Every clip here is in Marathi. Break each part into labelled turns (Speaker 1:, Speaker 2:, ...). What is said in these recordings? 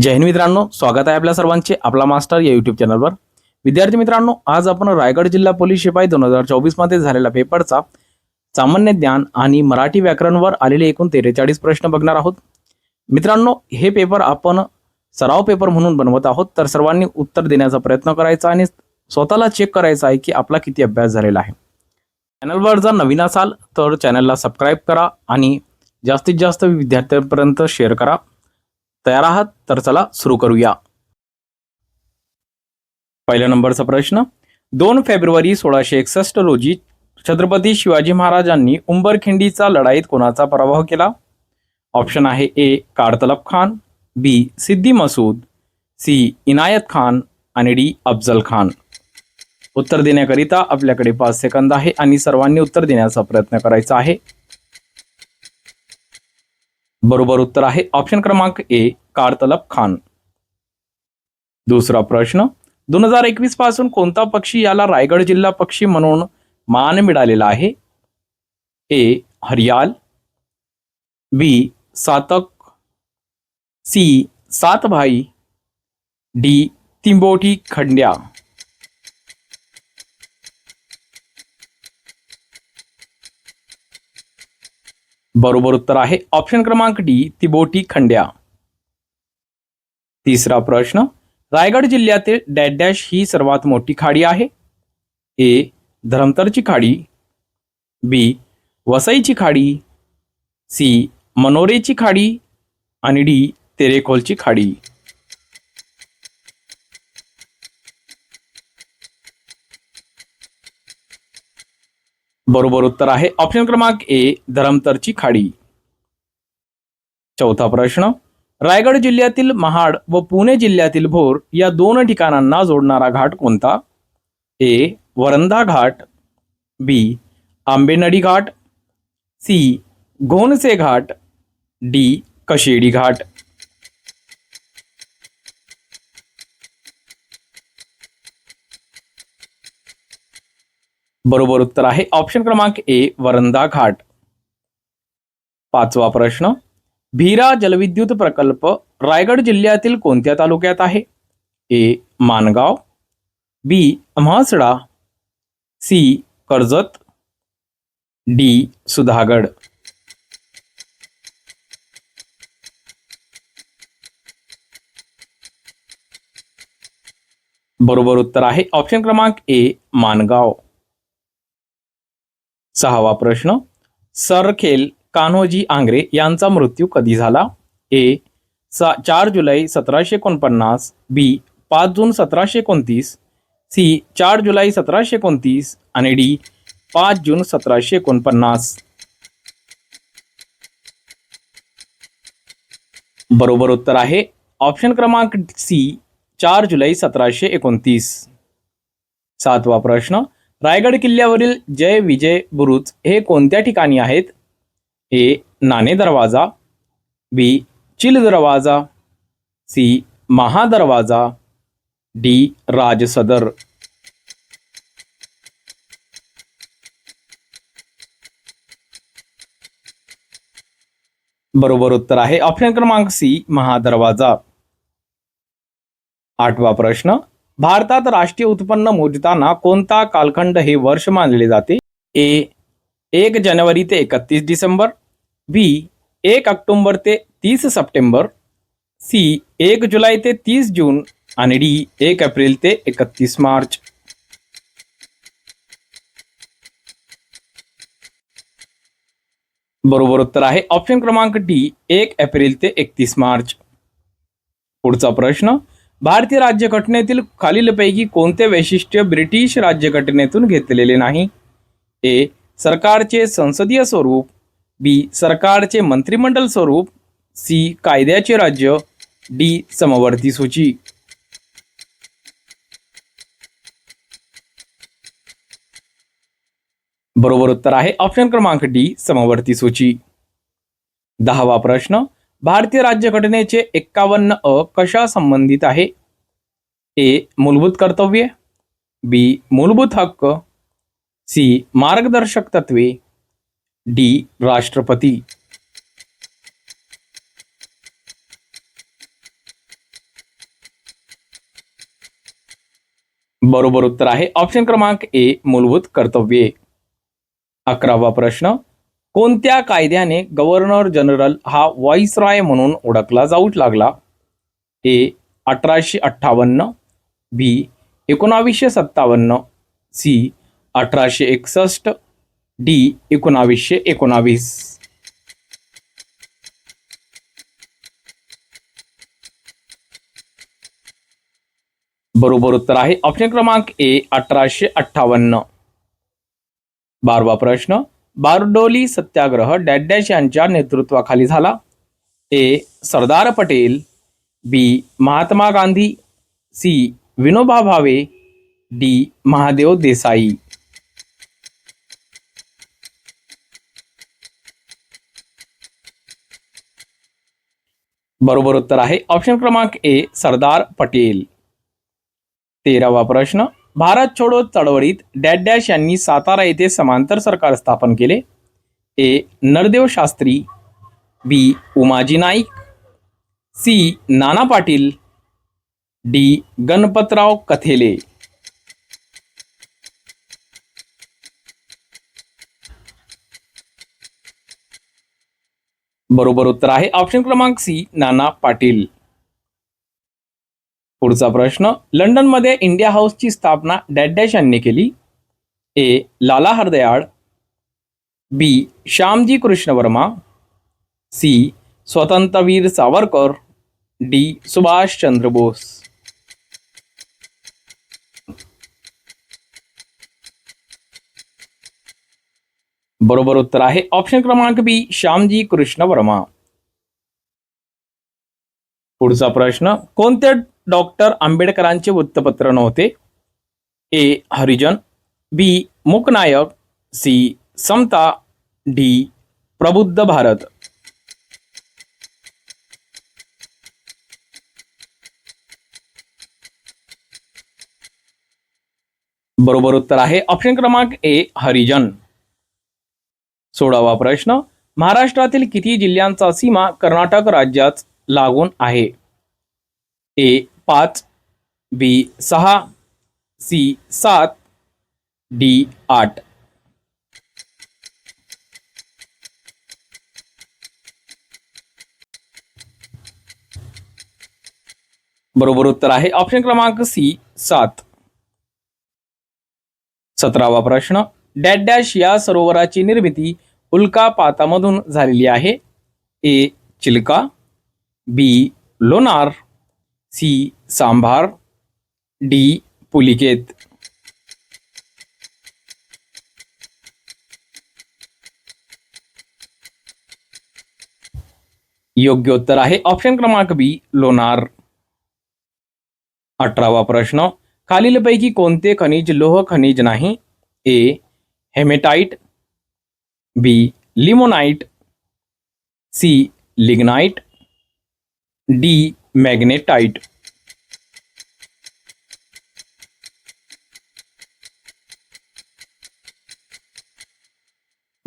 Speaker 1: जय हिंद मित्रांनो स्वागत आहे आपल्या सर्वांचे आपला मास्टर या युट्यूब चॅनलवर विद्यार्थी मित्रांनो आज आपण रायगड जिल्हा पोलीस शिपाई दोन हजार चोवीसमध्ये झालेला झालेल्या पेपरचा सामान्य ज्ञान आणि मराठी व्याकरणवर आलेले एकूण तेरेचाळीस प्रश्न बघणार आहोत. मित्रांनो हे पेपर आपण सराव पेपर म्हणून बनवत आहोत तर सर्वांनी उत्तर देण्याचा प्रयत्न करायचा आणि स्वतःला चेक करायचा आहे की आपला किती अभ्यास झालेला आहे. चॅनलवर जर नवीन असाल तर चॅनलला सबस्क्राईब करा आणि जास्तीत जास्त विद्यार्थ्यांपर्यंत शेअर करा. तयार आहात? तर चला सुरू करूया. पहिल्या नंबरचा प्रश्न दोन फेब्रुवारी सोळाशे एकसष्ट रोजी छत्रपती शिवाजी महाराजांनी उंबरखिंडीचा लढाईत कोणाचा पराभव केला? ऑप्शन आहे A Kartalab Khan B Siddi Masood C Inayat Khan आणि डी अफजल खान. उत्तर देण्याकरिता आपल्याकडे पाच सेकंद आहे आणि सर्वांनी उत्तर देण्याचा प्रयत्न करायचा आहे. बरोबर उत्तर आहे. ऑप्शन क्रमांक ए कारतलब खान. दुसरा प्रश्न दोन हजार एकवीसपासून कोणता पक्षी याला रायगड जिल्हा पक्षी म्हणून मान मिळालेला आहे? ए हरियाल. बी सातक. सी सातभाई. डी तिंबोटी खंड्या. बरोबर उत्तर आहे. ऑप्शन क्रमांक डी तिबोटी खंड्या. तिसरा प्रश्न रायगड जिल्ह्यातील डॅडॅश डॅश ही सर्वात मोठी खाडी आहे. ए धरमतरची खाडी. बी वसईची खाडी. सी मनोरेची खाडी. आणि डी तेरेखोलची खाडी. बरोबर उत्तर आहे. ऑप्शन क्रमांक ए धरमतरची खाडी. चौथा प्रश्न. रायगड जिल्ह्यातील महाड व पुणे जिल्ह्यातील भोर या दोन ठिकाणांना जोडणारा घाट कोणता? A Varandha Ghat. B Ambenadi Ghat. C Ghonse Ghat. D Kashedi Ghat. बरोबर उत्तर आहे. ऑप्शन क्रमांक ए वरंदा घाट. पाचवा प्रश्न. भीरा जलविद्युत प्रकल्प रायगड जिल्ह्यातील कोणत्या तालुक्यात आहे? A Mangaon. B Mhasla. C Karjat. D Sudhagad. बरोबर उत्तर आहे. ऑप्शन क्रमांक ए मानगाव. सहावा प्रश्न. सरखेल कान्होजी आंग्रे यांचा मृत्यू कधी झाला? ए. सा चार जुलै सतराशे एकोणपन्नास. बी. पाच जून सतराशे एकोणतीस. सी. चार जुलै सतराशे एकोणतीस. आणि डी. पाच जून सतराशे एकोणपन्नास. बरोबर उत्तर आहे. ऑप्शन क्रमांक सी चार जुलै सतराशे एकोणतीस. सातवा प्रश्न. रायगड किल्ल्यावरील जय विजय बुरुज हे कोणत्या ठिकाणी आहेत? A. Nane Darwaja B. Chil Darwaja C. Mahadarwaja D. Rajsadar बरोबर उत्तर आहे. ऑप्शन क्रमांक सी. महादरवाजा आठवा प्रश्न. भारतात राष्ट्रीय उत्पन्न मोजताना कोणता कालखंड हे वर्ष मानले जाते? ए एक जानेवारी ते एकतीस डिसेंबर बी एक ऑक्टोंबर ते तीस सप्टेंबर सी एक जुलै ते तीस जून आणि डी एक एप्रिल ते एकतीस मार्च. बरोबर उत्तर आहे ऑप्शन क्रमांक डी एक एप्रिल ते एकतीस मार्च. पुढचा प्रश्न भारतीय राज्यघटनेतील खालीलपैकी कोणते वैशिष्ट्य ब्रिटिश राज्यघटनेतून घेतलेले नाही? ए. सरकारचे संसदीय स्वरूप. बी. सरकारचे मंत्रिमंडळ स्वरूप. सी. कायद्याचे राज्य. डी. समवर्ती सूची. बरोबर उत्तर आहे ऑप्शन क्रमांक डी समवर्ती सूची. दहावा प्रश्न भारतीय राज्यघटनेचे एक्कावन्न अ कशा संबंधित आहे? ए. मूलभूत कर्तव्ये. बी. मूलभूत हक्क. सी. मार्गदर्शक तत्वे. डी. राष्ट्रपती. बरोबर उत्तर आहे. ऑप्शन क्रमांक ए. मूलभूत कर्तव्ये. अकरावा प्रश्न. कोणत्या कायद्याने गव्हर्नर जनरल हा व्हॉइसरॉय म्हणून ओळखला जाऊ लागला? ए अठराशे अठ्ठावन्न बी एकोणावीसशे सत्तावन्न सी अठराशे एकसष्ट डी एकोणावीसशे एकोणावीस. बरोबर उत्तर आहे. ऑप्शन क्रमांक ए अठराशे अठ्ठावन्न. बारवा प्रश्न. बारडोली सत्याग्रह डॅश डॅश यांच्या नेतृत्वाखाली झाला. A. Sardar Patel B. Mahatma Gandhi C. Vinoba Bhave D. Mahadev Desai. बरोबर उत्तर आहे. ऑप्शन क्रमांक ए. सरदार पटेल. तेरावा प्रश्न. भारत छोडो चळवळीत डॅड डॅश यांनी सातारा येथे समांतर सरकार स्थापन केले. A. Nardev Shastri B. Umaji Naik C. Nana Patil D. Ganpatrao Kathele. बरोबर उत्तर आहे. ऑप्शन क्रमांक सी. नाना पाटील. पुढचा प्रश्न. लंडनमध्ये इंडिया हाऊसची स्थापना डॅड डॅश यांनी केली. A. Lala Hardayal. B. Shyamji Krishna Varma C. Swatantryaveer Savarkar. D. Subhashchandra Bose. बरोबर उत्तर आहे. ऑप्शन क्रमांक बी. श्यामजी कृष्ण वर्मा पुढचा प्रश्न. कोणते डॉक्टर आंबेडकरांचे वृत्तपत्र नव्हते? A. Harijan B. Mooknayak C. Samata D. Prabuddha Bharat. बरोबर उत्तर आहे. ऑप्शन क्रमांक ए. हरिजन. सोळावा प्रश्न. महाराष्ट्रातील किती जिल्ह्यांचा सीमा कर्नाटक राज्यात लागून आहे. ए पाच बी सहा सी सात डी आठ. बरोबर उत्तर आहे. ऑप्शन क्रमांक सी सात. सतरावा प्रश्न. डॅट डॅश या सरोवराची निर्मिती उल्कापातामधून झालेली आहे. A Chilka. B Lonar C, Sambhar, D, Pulicat. योग्य उत्तर आहे ऑप्शन क्रमांक बी, लोणार. अठरावा प्रश्न, खालीलपैकी कोणते खनिज, लोह खनिज नाही? A, hematite, B, limonite, C, lignite D magnetite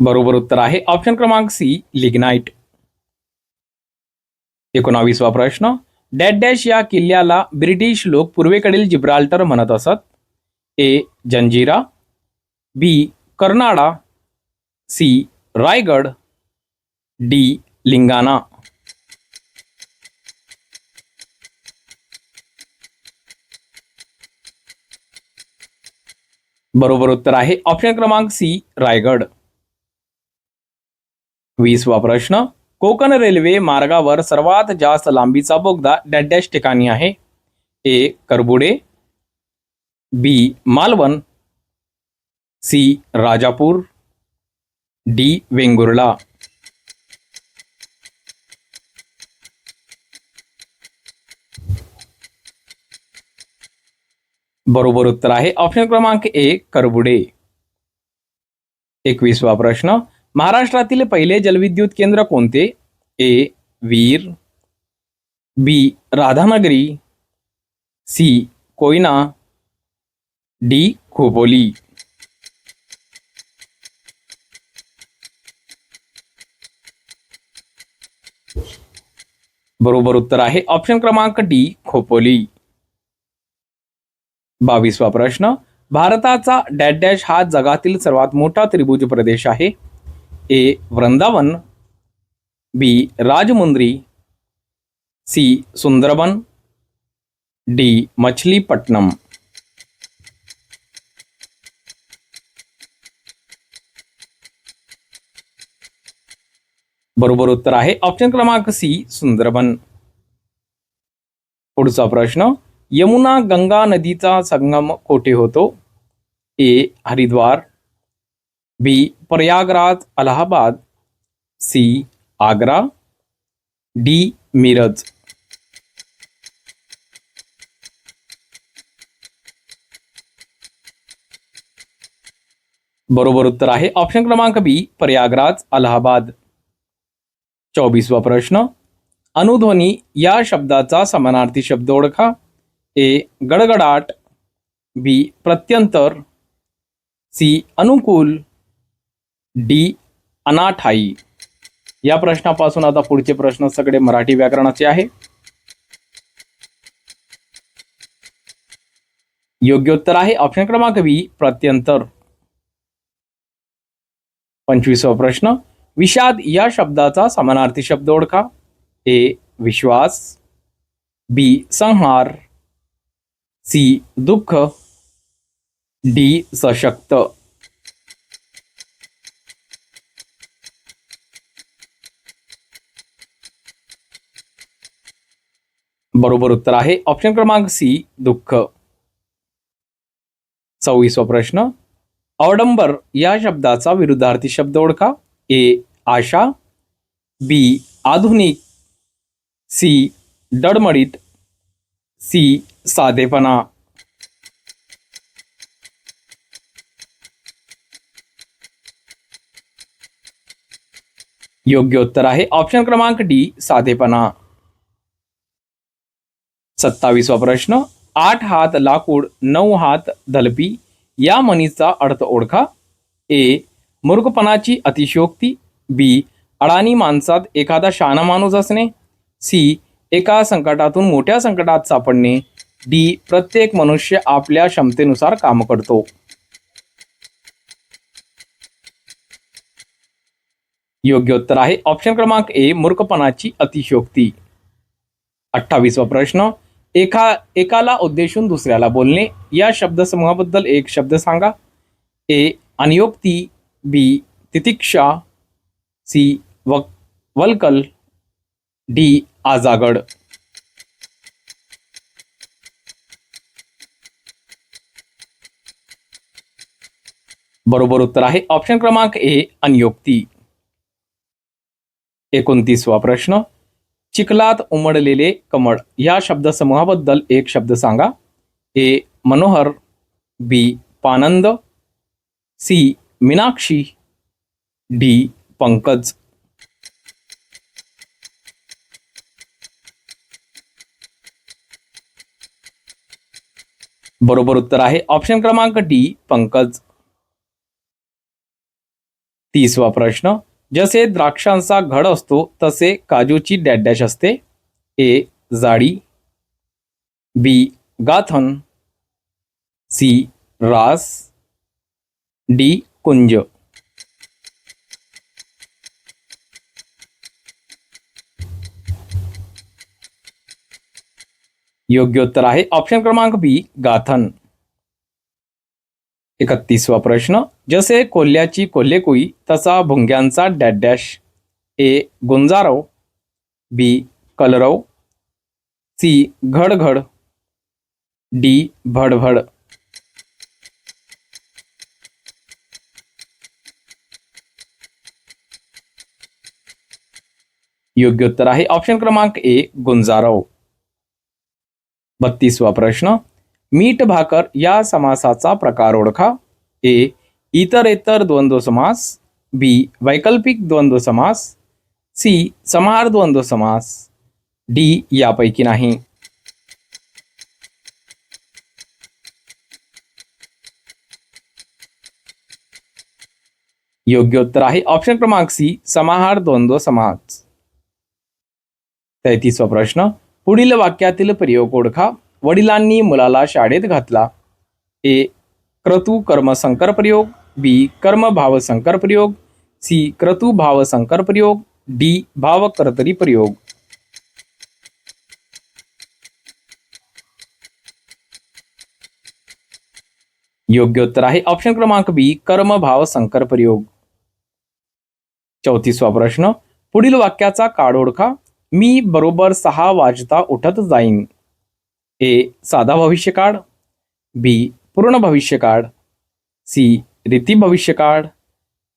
Speaker 1: बरोबर उत्तर आहे. ऑप्शन क्रमांक सी लिग्नाइट एकोणावीसवा प्रश्न. डॅट डॅश या किल्ल्याला ब्रिटिश लोक पूर्वेकडील जिब्राल्टर म्हणत असत. A Janjira. B Karnala. C Raigad. D Lingana बरोबर उत्तर आहे. ऑप्शन क्रमांक सी रायगड. वीसवा प्रश्न. कोकण रेल्वे मार्गावर सर्वात जास्त लांबीचा बोगदा डॅश डॅश ठिकाणी आहे. A Karbude. B Malvan. C Rajapur. D Vengurla. बरोबर उत्तर आहे. ऑप्शन क्रमांक ए करबुडे. एकवीसवा प्रश्न. महाराष्ट्रातील पहिले जलविद्युत केंद्र कोणते? A Veer B Radhanagari C Koyna D Khopoli बरोबर उत्तर आहे. ऑप्शन क्रमांक डी खोपोली बावीसवा प्रश्न. भारताचा डॅश डॅश हा जगातील सर्वात मोठा त्रिभुज प्रदेश आहे. A. Vrindavan. B. Rajahmundry. C. Sundarban. D. Machilipatnam बरोबर उत्तर आहे. ऑप्शन क्रमांक सी सुंदरबन. पुढचा प्रश्न. यमुना गंगा नदीचा संगम कोठे होतो? A, Haridwar B Prayagraj, Allahabad C Agra D Miraj. बरोबर उत्तर आहे ऑप्शन क्रमांक बी प्रयागराज, अलाहाबाद. चौबीसवा प्रश्न. अनुध्वनी या शब्दाचा समानार्थी शब्द ओळखा. ए गडगडाट बी प्रत्यंतर सी अनुकूल डी अनाठाई या प्रश्नापासून आता पुढचे प्रश्न सगळे मराठी व्याकरणाचे आहे. योग्य उत्तर आहे ऑप्शन क्रमांक बी प्रत्यंतर. पंचवीसवा प्रश्न विषाद या शब्दाचा समानार्थी शब्द ओळखा. ए विश्वास. बी संहार. सी दुःख. डी सशक्त. बरोबर उत्तर आहे. ऑप्शन क्रमांक सी दुःख. सव्वीसवा प्रश्न. अवडंबर या शब्दाचा विरुद्धार्थी शब्द ओळखा. ए आशा. बी आधुनिक. सी डडमडीत. सी साधेपणा. योग्य उत्तर आहे. ऑप्शन क्रमांक डी साधेपणा. सत्तावीसवा प्रश्न. आठ हात लाकूड नऊ हात धलपी. या म्हणीचा अर्थ ओळखा. ए मूर्खपणाची अतिशयोक्ती. बी अडाणी माणसात एखादा शहाणा माणूस असणे. सी एका संकटातून मोठ्या संकटात सापडणे डी प्रत्येक मनुष्य आपल्या क्षमतेनुसार काम करतो. योग्य उत्तर आहे ऑप्शन क्रमांक ए मूर्खपणाची अतिशयोक्ती. अठ्ठावीसवा प्रश्न एका एकाला उद्देशून दुसऱ्याला बोलणे. या शब्दसमूहाबद्दल एक शब्द सांगा. ए अनियोक्ती बी तितिक्षा सी वक वल्कल डी आजागड. बरोबर उत्तर आहे. ऑप्शन क्रमांक ए अनियोक्ती एकोणतीसवा प्रश्न. चिखलात उमडलेले कमळ. या शब्दसमूहाबद्दल एक शब्द सांगा. ए मनोहर. बी पानंद. सी मीनाक्षी. डी पंकज. बरोबर उत्तर आहे. ऑप्शन क्रमांक डी पंकज. तीसवा प्रश्न. जसे द्राक्षांचा घड असतो तसे काजूची डॅडॅश असते. ए जाडी. बी गाथन. सी रास. डी कुंज. योग्य उत्तर आहे. ऑप्शन क्रमांक बी गाथन. एकतीसवा प्रश्न, जसे कोल्ह्याची कोल्हेकुई तसा भुंग्यांचा डॅश ए गुंजारव. बी कलरव. सी घडघड. डी भडभड. योग्य उत्तर आहे. ऑप्शन क्रमांक ए गुंजारव. बत्तीसवा प्रश्न. मीठ भाकर या समासाचा प्रकार ओळखा. ए इतरेतर द्वंद्व समास. बी वैकल्पिक द्वंद्व समास. सी समाहार द्वंद्व समास. डी यापैकी नाही. योग्य उत्तर आहे. ऑप्शन क्रमांक सी समाहार द्वंद्व समास. तैतीसवा प्रश्न. पुढील वाक्यातील प्रयोग ओळखा. वडिलांनी मुलाला शाळेत घातला. ए. क्रतु कर्म संकर प्रयोग. बी. कर्मभाव संकर प्रयोग. सी. क्रतु भाव संकर प्रयोग. डी. भाव कर्तरी प्रयोग. योग्य उत्तर आहे. ऑप्शन क्रमांक बी कर्म भाव संकर प्रयोग. चौतीसवा प्रश्न. पुढील वाक्याचा काळ ओळखा. मी बरोबर सहा वाजता उठत जाईन. ए साधा भविष्यकाळ बी पूर्ण भविष्यकाळ सी रीती भविष्यकाळ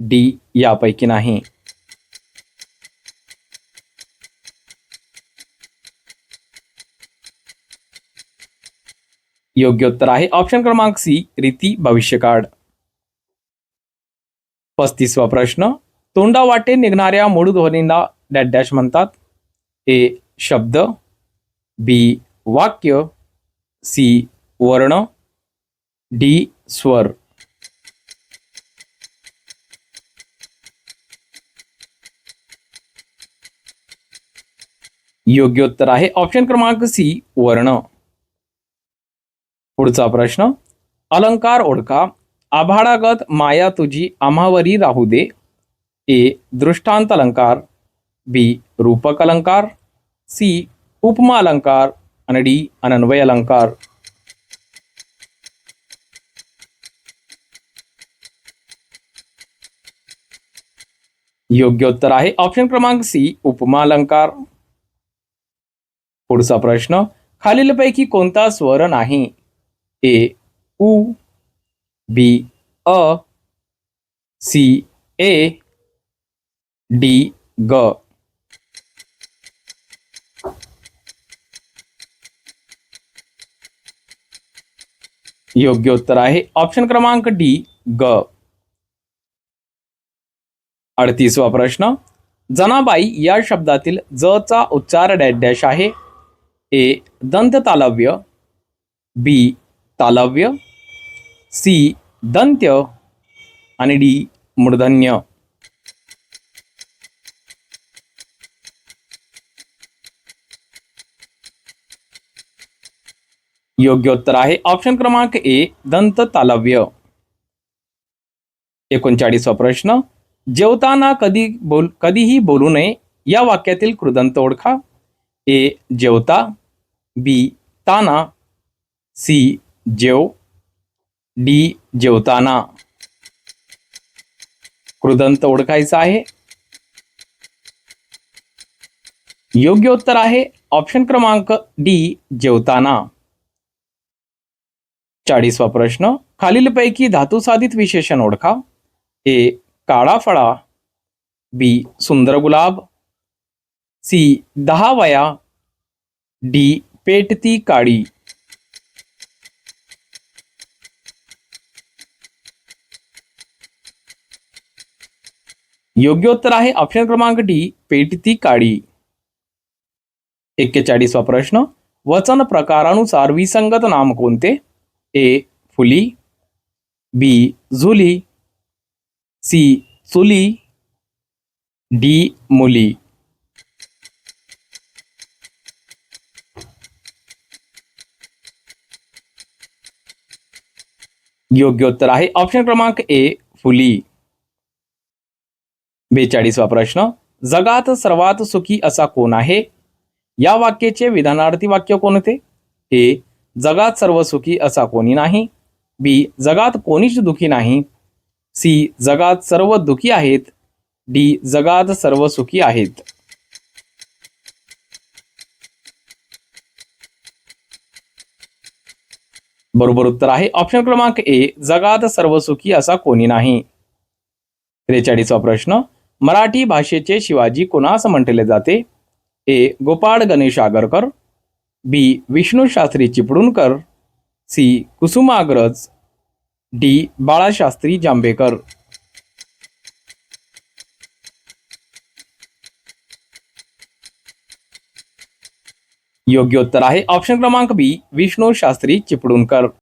Speaker 1: डी यापैकी नाही. योग्य उत्तर आहे ऑप्शन क्रमांक सी रीती भविष्यकाळ पस्तीसवा प्रश्न. तोंडावाटे निघणाऱ्या मूळ ध्वनींना डॅश म्हणतात. ए शब्द बी वाक्य सी वर्ण डी स्वर. योग्य उत्तर आहे. ऑप्शन क्रमांक सी वर्ण. पुढचा प्रश्न अलंकार ओळखा. आभाळागत माया तुझी आम्हावरी राहू दे. ए दृष्टांत अलंकार. बी रूपक अलंकार. सी उपमा अलंकार आणि डी अनन्वय अलंकार. योग्य उत्तर आहे. ऑप्शन क्रमांक सी उपमा अलंकार. पुढचा प्रश्न खालीलपैकी कोणता स्वर नाही? ए उ be a C A D ग. योग्य उत्तर आहे. ऑप्शन क्रमांक डी ग. अडतीसवा प्रश्न. जनाबाई या शब्दातील ज चा उच्चार डॅश डॅश आहे. ए दंत तालव्य बी तालव्य. सी दंत्य. आणि डी मूर्धन्य योग्य उत्तर आहे ऑप्शन क्रमांक ए दंत तालव्य एकोणचाळीसवा प्रश्न. जेवताना कधी बोल, कधीही बोलू नये, या वाक्यातील कृदंत ओळखा. ए, जेवता. बी, ताना. सी, जेव. डी, जेवताना. कृदंत ओळखायचा आहे. योग्य उत्तर आहे ऑप्शन क्रमांक डी, जेवताना. चाळीसवा प्रश्न. खालीलपैकी धातुसाधित विशेषण ओळखा. ए काळा फळा. बी सुंदर गुलाब. सी दहा वया. डी पेटती काळी. योग्य उत्तर आहे ऑप्शन क्रमांक डी पेटती काळी. एक्केचाळीसवा प्रश्न. वचन प्रकारानुसार विसंगत नाम कोणते? ए फुली बी झुली सी चुली डी मुली. योग्य उत्तर आहे. ऑप्शन क्रमांक ए फुली. बेचाळीसवा प्रश्न. जगात सर्वात सुखी असा कोण आहे? या वाक्याचे विधानार्थी वाक्य कोणते? ए जगात सर्व सुखी असा कोणी नाही. बी जगात कोणीच दुखी नाही. सी जगात सर्व दुखी आहेत. डी जगात सर्व सुखी आहेत. बरोबर उत्तर आहे. ऑप्शन क्रमांक ए जगात सर्व सुखी असा कोणी नाही. त्रेचाळीसवा प्रश्न. मराठी भाषेचे शिवाजी कोणास म्हटले जाते? A Gopal Ganesh Agarkar. B. Vishnu Shastri Chiplunkar, C. Kusumagraj, D. Balshastri Jambhekar योग्य उत्तर आहे ऑप्शन क्रमांक बी. विष्णू शास्त्री चिपळूणकर.